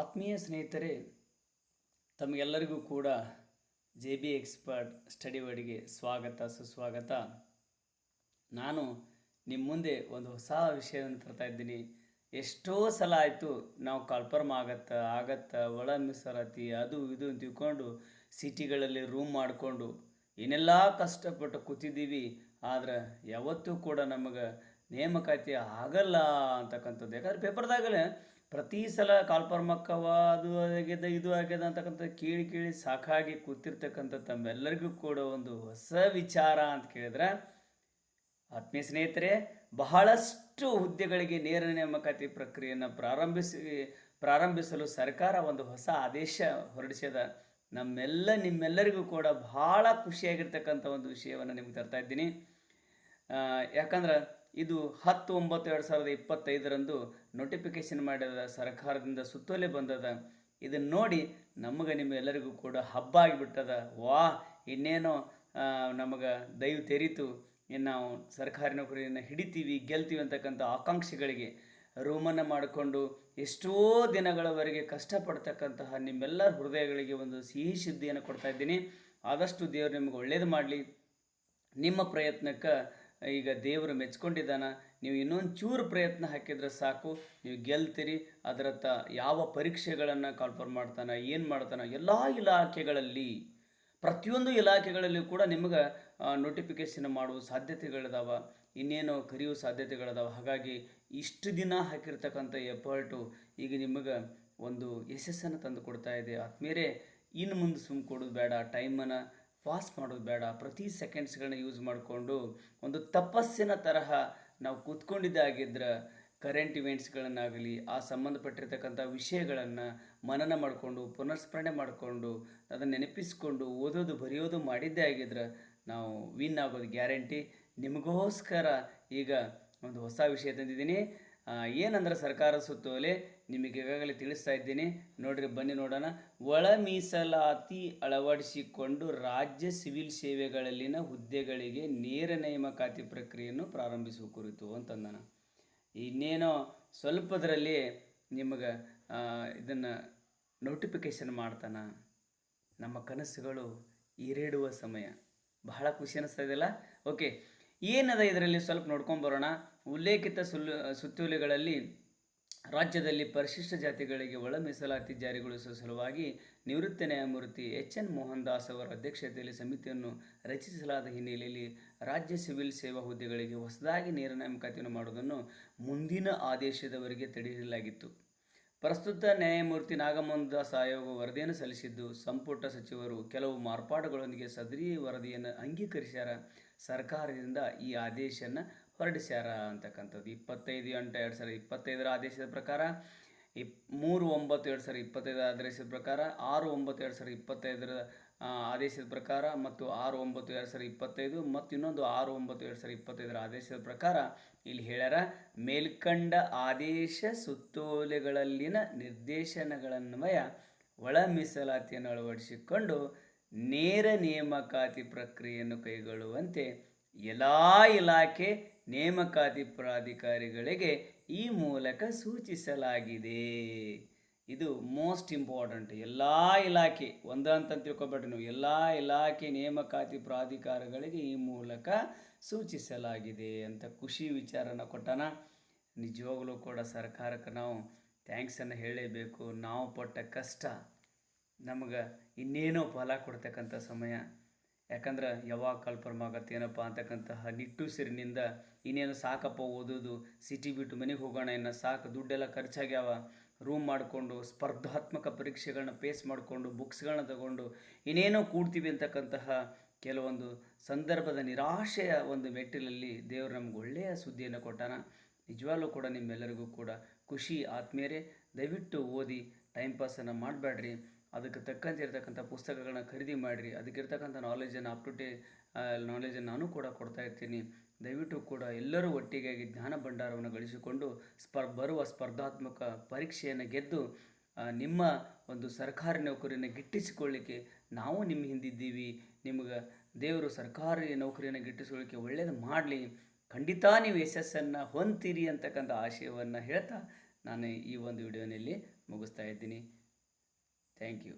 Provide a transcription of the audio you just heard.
ಆತ್ಮೀಯ ಸ್ನೇಹಿತರೆ, ತಮಗೆಲ್ಲರಿಗೂ ಕೂಡ ಜೆ ಬಿ ಎಕ್ಸ್ಪರ್ಟ್ ಸ್ಟಡಿ ವರ್ಡ್ಗೆ ಸ್ವಾಗತ, ಸುಸ್ವಾಗತ. ನಾನು ನಿಮ್ಮ ಮುಂದೆ ಒಂದು ಹೊಸ ವಿಷಯವನ್ನು ತರ್ತಾ ಇದ್ದೀನಿ. ಎಷ್ಟೋ ಸಲ ಆಯಿತು ನಾವು ಕನ್ಫರ್ಮ್ ಆಗತ್ತಾ ಆಗತ್ತಾ, ಒಳ ಮೀಸಲಾತಿ ಅದು ಇದು ಅಂತ ತಿಳ್ಕೊಂಡು ಸಿಟಿಗಳಲ್ಲಿ ರೂಮ್ ಮಾಡಿಕೊಂಡು ಏನೆಲ್ಲ ಕಷ್ಟಪಟ್ಟು ಕೂತಿದ್ದೀವಿ, ಆದ್ರೆ ಯಾವತ್ತೂ ಕೂಡ ನಮಗೆ ನೇಮಕಾತಿ ಆಗಲ್ಲ ಅಂತಕ್ಕಂಥದ್ದು. ಯಾಕಂದ್ರೆ ಪೇಪರ್ದಾಗಲೇ ಪ್ರತಿ ಸಲ ಕಾಲ್ಪರ್ಮಕ್ಕವ ಅದು ಆಗ್ಯದ ಇದು ಆಗ್ಯದ ಅಂತಕ್ಕಂಥ ಕೇಳಿ ಕೇಳಿ ಸಾಕಾಗಿ ಕೂತಿರ್ತಕ್ಕಂಥ ತಮ್ಮೆಲ್ಲರಿಗೂ ಕೂಡ ಒಂದು ಹೊಸ ವಿಚಾರ ಅಂತ ಕೇಳಿದ್ರೆ, ಆತ್ಮೀಯ ಸ್ನೇಹಿತರೆ, ಬಹಳಷ್ಟು ಹುದ್ದೆಗಳಿಗೆ ನೇರ ನೇಮಕಾತಿ ಪ್ರಕ್ರಿಯೆಯನ್ನು ಪ್ರಾರಂಭಿಸಿ, ಪ್ರಾರಂಭಿಸಲು ಸರ್ಕಾರ ಒಂದು ಹೊಸ ಆದೇಶ ಹೊರಡಿಸಿದ. ನಮ್ಮೆಲ್ಲ, ನಿಮ್ಮೆಲ್ಲರಿಗೂ ಕೂಡ ಬಹಳ ಖುಷಿಯಾಗಿರ್ತಕ್ಕಂಥ ಒಂದು ವಿಷಯವನ್ನು ನಿಮ್ಗೆ ತರ್ತಾ ಇದ್ದೀನಿ. ಯಾಕಂದ್ರೆ ಇದು ಹತ್ತು ಒಂಬತ್ತು ಎರಡು ಸಾವಿರದ ಇಪ್ಪತ್ತೈದರಂದು ನೋಟಿಫಿಕೇಶನ್ ಮಾಡಿದ ಸರ್ಕಾರದಿಂದ ಸುತ್ತೋಲೆ ಬಂದದ. ಇದನ್ನು ನೋಡಿ ನಮಗೆ ನಿಮ್ಮೆಲ್ಲರಿಗೂ ಕೂಡ ಹಬ್ಬ ಆಗಿಬಿಟ್ಟದ. ವಾ, ಇನ್ನೇನೋ ನಮಗೆ ದೈವ ತೆರೀತು. ಇನ್ನು ನಾವು ಸರ್ಕಾರಿ ನೌಕರಿಯನ್ನು ಹಿಡಿತೀವಿ, ಗೆಲ್ತೀವಿ ಅಂತಕ್ಕಂಥ ಆಕಾಂಕ್ಷಿಗಳಿಗೆ ರೂಮನ್ನು ಮಾಡಿಕೊಂಡು ಎಷ್ಟೋ ದಿನಗಳವರೆಗೆ ಕಷ್ಟಪಡ್ತಕ್ಕಂತಹ ನಿಮ್ಮೆಲ್ಲರ ಹೃದಯಗಳಿಗೆ ಒಂದು ಸಿಹಿ ಸುದ್ದಿಯನ್ನು ಕೊಡ್ತಾ ಇದ್ದೀನಿ. ಆದಷ್ಟು ದೇವರು ನಿಮಗೆ ಒಳ್ಳೇದು ಮಾಡಲಿ. ನಿಮ್ಮ ಪ್ರಯತ್ನಕ್ಕೆ ಈಗ ದೇವರು ಮೆಚ್ಕೊಂಡಿದ್ದಾನ, ನೀವು ಇನ್ನೊಂದು ಚೂರು ಪ್ರಯತ್ನ ಹಾಕಿದ್ರೆ ಸಾಕು, ನೀವು ಗೆಲ್ತೀರಿ, ಅದರತ್ತ ಯಾವ ಪರೀಕ್ಷೆಗಳನ್ನು ಕಾಲ್ಫರ್ ಮಾಡ್ತಾನೆ, ಏನು ಮಾಡ್ತಾನೆ, ಎಲ್ಲ ಇಲಾಖೆಗಳಲ್ಲಿ, ಪ್ರತಿಯೊಂದು ಇಲಾಖೆಗಳಲ್ಲಿ ಕೂಡ ನಿಮಗೆ ನೋಟಿಫಿಕೇಶನ್ ಮಾಡುವ ಸಾಧ್ಯತೆಗಳಿದಾವೆ, ಇನ್ನೇನು ಕರೆಯುವ ಸಾಧ್ಯತೆಗಳಿದಾವೆ, ಹಾಗಾಗಿ ಇಷ್ಟು ದಿನ ಹಾಕಿರ್ತಕ್ಕಂಥ ಎಫರ್ಟು ಈಗ ನಿಮಗೆ ಒಂದು ಯಶಸ್ಸನ್ನು ತಂದು ಕೊಡ್ತಾ ಇದೆ. ಆದ್ಮೇಲೆ ಇನ್ನು ಮುಂದೆ ಸುಮ್ಮ ಕೊಡೋದು ಬೇಡ ಟೈಮನ್ನು ಪಾಸ್ ಮಾಡೋದು ಬೇಡ. ಪ್ರತಿ ಸೆಕೆಂಡ್ಸ್ಗಳನ್ನ ಯೂಸ್ ಮಾಡಿಕೊಂಡು ಒಂದು ತಪಸ್ಸಿನ ತರಹ ನಾವು ಕೂತ್ಕೊಂಡಿದ್ದಾಗಿದ್ದರೆ ಕರೆಂಟ್ ಇವೆಂಟ್ಸ್ಗಳನ್ನಾಗಲಿ ಆ ಸಂಬಂಧಪಟ್ಟಿರ್ತಕ್ಕಂಥ ವಿಷಯಗಳನ್ನು ಮನನ ಮಾಡಿಕೊಂಡು, ಪುನರ್ಸ್ಮರಣೆ ಮಾಡಿಕೊಂಡು, ಅದನ್ನು ನೆನಪಿಸ್ಕೊಂಡು, ಓದೋದು, ಬರೆಯೋದು ಮಾಡಿದ್ದೇ ಆಗಿದ್ರೆ ನಾವು ವಿನ್ ಆಗೋದು ಗ್ಯಾರಂಟಿ ನಿಮಗೋಸ್ಕರ ಈಗ ಒಂದು ಹೊಸ ವಿಷಯ ತಂದಿದ್ದೀನಿ. ಏನಂದ್ರೆ ಸರ್ಕಾರ ಸುತ್ತೋಲೆ ನಿಮಗೆ ಈಗಾಗಲೇ ತಿಳಿಸ್ತಾ ಇದ್ದೀನಿ. ನೋಡ್ರಿ, ಬನ್ನಿ ನೋಡೋಣ. ಒಳ ಮೀಸಲಾತಿ ಅಳವಡಿಸಿಕೊಂಡು ರಾಜ್ಯ ಸಿವಿಲ್ ಸೇವೆಗಳಲ್ಲಿನ ಹುದ್ದೆಗಳಿಗೆ ನೇರ ನೇಮಕಾತಿ ಪ್ರಕ್ರಿಯೆಯನ್ನು ಪ್ರಾರಂಭಿಸುವ ಕುರಿತು ಅಂತಂದನ. ಇನ್ನೇನೋ ಸ್ವಲ್ಪದರಲ್ಲಿ ನಿಮಗೆ ಇದನ್ನು ನೋಟಿಫಿಕೇಶನ್ ಮಾಡ್ತಾನ. ನಮ್ಮ ಕನಸುಗಳು ಈರೇಡುವ ಸಮಯ. ಬಹಳ ಖುಷಿ ಅನ್ನಿಸ್ತಾ ಇದೆಯಲ್ಲ ಓಕೆ ಏನದ ಇದರಲ್ಲಿ ಸ್ವಲ್ಪ ನೋಡ್ಕೊಂಬರೋಣ ಉಲ್ಲೇಖಿತ ಸುಲ್ ಸುತ್ತೋಲೆಗಳಲ್ಲಿ ರಾಜ್ಯದಲ್ಲಿ ಪರಿಶಿಷ್ಟ ಜಾತಿಗಳಿಗೆ ಒಳ ಮೀಸಲಾತಿ ಜಾರಿಗೊಳಿಸುವ ಸಲುವಾಗಿ ನಿವೃತ್ತ ನ್ಯಾಯಮೂರ್ತಿ ಎಚ್ ಎನ್ ಮೋಹನ್ ದಾಸ್ ಅವರ ಅಧ್ಯಕ್ಷತೆಯಲ್ಲಿ ಸಮಿತಿಯನ್ನು ರಚಿಸಲಾದ ಹಿನ್ನೆಲೆಯಲ್ಲಿ ರಾಜ್ಯ ಸಿವಿಲ್ ಸೇವಾ ಹುದ್ದೆಗಳಿಗೆ ಹೊಸದಾಗಿ ನೇರ ನೇಮಕಾತಿಯನ್ನು ಮಾಡುವುದನ್ನು ಮುಂದಿನ ಆದೇಶದವರೆಗೆ ತಡೆಯಲಾಗಿತ್ತು. ಪ್ರಸ್ತುತ ನ್ಯಾಯಮೂರ್ತಿ ನಾಗಮೋಹನ್ ದಾಸ್ ಆಯೋಗ ವರದಿಯನ್ನು ಸಲ್ಲಿಸಿದ್ದು, ಸಂಪುಟ ಸಚಿವರು ಕೆಲವು ಮಾರ್ಪಾಡುಗಳೊಂದಿಗೆ ಸದರಿ ವರದಿಯನ್ನು ಅಂಗೀಕರಿಸ್ಯಾರ. ಸರ್ಕಾರದಿಂದ ಈ ಆದೇಶನ ಹೊರಡಿಸ್ಯಾರ ಅಂತಕ್ಕಂಥದ್ದು. ಇಪ್ಪತ್ತೈದು ಎಂಟು ಎರಡು ಸಾವಿರದ ಇಪ್ಪತ್ತೈದರ ಆದೇಶದ ಪ್ರಕಾರ, ಇಪ್ ಮೂರು ಒಂಬತ್ತು ಎರಡು ಸಾವಿರದ ಇಪ್ಪತ್ತೈದರ ಆದೇಶದ ಪ್ರಕಾರ, ಆರು ಒಂಬತ್ತು ಎರಡು ಸಾವಿರದ ಇಪ್ಪತ್ತೈದರ ಆದೇಶದ ಪ್ರಕಾರ ಮತ್ತು ಆರು ಒಂಬತ್ತು ಎರಡು ಸಾವಿರದ ಇಪ್ಪತ್ತೈದು ಮತ್ತು ಇನ್ನೊಂದು ಆರು ಒಂಬತ್ತು ಎರಡು ಸಾವಿರದ ಇಪ್ಪತ್ತೈದರ ಆದೇಶದ ಪ್ರಕಾರ ಇಲ್ಲಿ ಹೇಳ್ಯಾರ, ಮೇಲ್ಕಂಡ ಆದೇಶ ಸುತ್ತೋಲೆಗಳಲ್ಲಿನ ನಿರ್ದೇಶನಗಳನ್ವಯ ಒಳ ಮೀಸಲಾತಿಯನ್ನು ಅಳವಡಿಸಿಕೊಂಡು ನೇರ ನೇಮಕಾತಿ ಪ್ರಕ್ರಿಯೆಯನ್ನು ಕೈಗೊಳ್ಳುವಂತೆ ಎಲ್ಲ ಇಲಾಖೆ ನೇಮಕಾತಿ ಪ್ರಾಧಿಕಾರಿಗಳಿಗೆ ಈ ಮೂಲಕ ಸೂಚಿಸಲಾಗಿದೆ. ಇದು ಮೋಸ್ಟ್ ಇಂಪಾರ್ಟೆಂಟ್ ಎಲ್ಲ ಇಲಾಖೆ, ಒಂದು ಅಂತ ತಿಳ್ಕೊಬೇಡ್ರಿ ನೀವು. ಎಲ್ಲ ಇಲಾಖೆ ನೇಮಕಾತಿ ಪ್ರಾಧಿಕಾರಗಳಿಗೆ ಈ ಮೂಲಕ ಸೂಚಿಸಲಾಗಿದೆ ಅಂತ ಖುಷಿ ವಿಚಾರನ ಕೊಟ್ಟಾನ. ನಿಜವಾಗಲೂ ಕೂಡ ಸರ್ಕಾರಕ್ಕೆ ನಾವು ಥ್ಯಾಂಕ್ಸನ್ನು ಹೇಳಲೇಬೇಕು ನಾವು ಪಟ್ಟ ಕಷ್ಟ ನಮಗೆ ಇನ್ನೇನೋ ಫಲ ಕೊಡ್ತಕ್ಕಂಥ ಸಮಯ. ಯಾಕಂದ್ರೆ ಯಾವಾಗ ಕಲ್ಪರ್ಮ ಆಗತ್ತೆ ಏನಪ್ಪ ಅಂತಕ್ಕಂತಹ ನಿಟ್ಟುಸಿರಿನಿಂದ ಇನ್ನೇನು ಸಾಕಪ್ಪ ಓದೋದು, ಸಿಟಿ ಬಿಟ್ಟು ಮನೆಗೆ ಹೋಗೋಣ, ಇನ್ನು ಸಾಕು, ದುಡ್ಡೆಲ್ಲ ಖರ್ಚಾಗ್ಯಾವ. ರೂಮ್ ಮಾಡಿಕೊಂಡು, ಸ್ಪರ್ಧಾತ್ಮಕ ಪರೀಕ್ಷೆಗಳನ್ನ ಪೇಸ್ ಮಾಡಿಕೊಂಡು ಬುಕ್ಸ್ಗಳನ್ನ ತಗೊಂಡು, ಇನ್ನೇನೋ ಕೂಡ್ತೀವಿ ಅಂತಕ್ಕಂತಹ ಕೆಲವೊಂದು ಸಂದರ್ಭದ ನಿರಾಶೆಯ ಒಂದು ಮೆಟ್ಟಿಲಲ್ಲಿ ದೇವರು ನಮ್ಗೆ ಒಳ್ಳೆಯ ಸುದ್ದಿಯನ್ನು ಕೊಟ್ಟಾನ. ನಿಜವಾಗ್ಲೂ ಕೂಡ ನಿಮ್ಮೆಲ್ಲರಿಗೂ ಕೂಡ ಖುಷಿ ಆತ್ಮೀಯರೇ. ದಯವಿಟ್ಟು ಓದಿ ಟೈಮ್ ಪಾಸನ್ನು ಮಾಡಬೇಡ್ರಿ ಅದಕ್ಕೆ ತಕ್ಕಂತೆ ಇರ್ತಕ್ಕಂಥ ಪುಸ್ತಕಗಳನ್ನ ಖರೀದಿ ಮಾಡಿರಿ. ಅದಕ್ಕಿರ್ತಕ್ಕಂಥ ನಾಲೆಜನ್ನು ಅಪ್ ಟು ಡೇ ನಾಲೆಜನ್ನು ನಾನು ಕೂಡ ಕೊಡ್ತಾ ಇರ್ತೀನಿ. ದಯವಿಟ್ಟು ಕೂಡ ಎಲ್ಲರೂ ಒಟ್ಟಿಗಾಗಿ ಜ್ಞಾನ ಭಂಡಾರವನ್ನು ಗಳಿಸಿಕೊಂಡು ಸ್ಪರ್, ಬರುವ ಸ್ಪರ್ಧಾತ್ಮಕ ಪರೀಕ್ಷೆಯನ್ನು ಗೆದ್ದು ನಿಮ್ಮ ಒಂದು ಸರ್ಕಾರಿ ನೌಕರಿಯನ್ನು ಗಿಟ್ಟಿಸಿಕೊಳ್ಳಿಕ್ಕೆ ನಾವು ನಿಮ್ಮ ಹಿಂದಿದ್ದೀವಿ. ನಿಮಗೆ ದೇವರು ಸರ್ಕಾರಿ ನೌಕರಿಯನ್ನು ಗಿಟ್ಟಿಸಿಕೊಳ್ಳಿಕ್ಕೆ ಒಳ್ಳೆಯದು ಮಾಡಲಿ. ಖಂಡಿತ ನೀವು ಯಶಸ್ಸನ್ನು ಹೊಂತೀರಿ ಅಂತಕ್ಕಂಥ ಆಶಯವನ್ನು ಹೇಳ್ತಾ ನಾನು ಈ ಒಂದು ವಿಡಿಯೋನಲ್ಲಿ ಮುಗಿಸ್ತಾ ಇದ್ದೀನಿ. Thank you